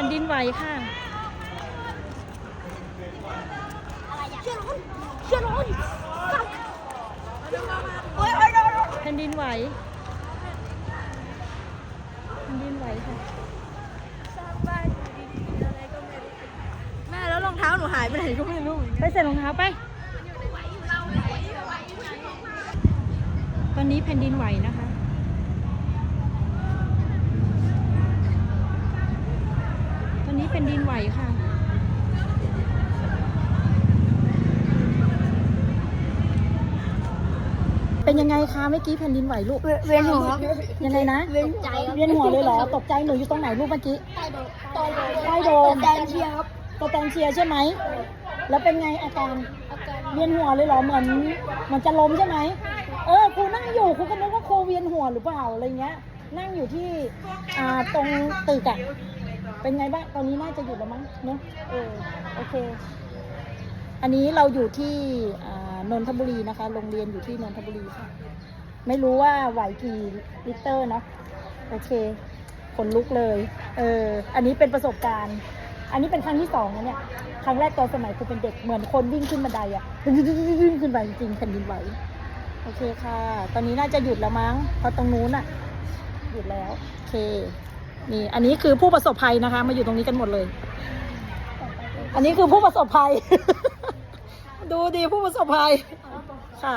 ผ่นดินไหวค่ะเชื่อร้อนเชื่อร้อนฟักโอ้ยโอ้ยโอ้ยโอ้ยแผ่นดินไหวแผ่นดินไหวค่ะสร้างบ้านอยู่ดีๆอะไรก็ไม่รู้แม่แล้วรองเท้าหนูหายไปไหนก็ไม่รู้ไปใส่รองเท้าไป ตอนนี้แผ่นดินไหวนะคะ ตอ นนี้แผ่นดินไหวค่ะ เป็นยังไงคะเมื่อกี้แผ่นดินไหวลูก เวียนหัวครับยังไงนะ เวียนใจครับเวียนหัวเลยเหรอ ตกใจหนูอยู่ตรงไหนลูกเมื่อกี้ ใต้โดม ใต้โดมแดงเชียร์ครับตัวแตงเชียร์ใช่ไหม แล้วเป็นไงอาการอาการ เวียนหัวเลยเหรอ เหมือนเหมันจะล้มใช่ไหม เออ ครูนั่งอยู่ ครูก็นึกว่าครูเวียนหัวหรือเปล่าอะไรเงี้ย นั่งอยู่ที่ อ่า ตรงตึกอะ เป็นไงบ้าง ตอนนี้น่าจะหยุดแล้วมั้งเนอะเออโอเค อันนี้เราอยู่ที่อ่านนทบุรีนะคะ โรงเรียนอยู่ที่นนทบุรีค่ะ ไม่รู้ว่าไหวกี่ลิตรเนาะโอเคขนลุกเลย เออ อันนี้เป็นประสบการณ์ อันนี้เป็นครั้งที่สองนะเนี่ย ครั้งแรกตอนสมัยครูเป็นเด็กเหมือนคนวิ่งขึ้นบันไดอะวิ่งขึ้นไปจริงๆแผ่นดินไหว โอเคค่ะ ตอนนี้น่าจะหยุดแล้วมั้ง เพราะตรงนู้นอะหยุดแล้ว โอเค นี่อันนี้คือผู้ประสบภัยนะคะ มาอยู่ตรงนี้กันหมดเลย อันนี้คือผู้ประสบภัย ดูดีผู้ประสบภัย ค่ะ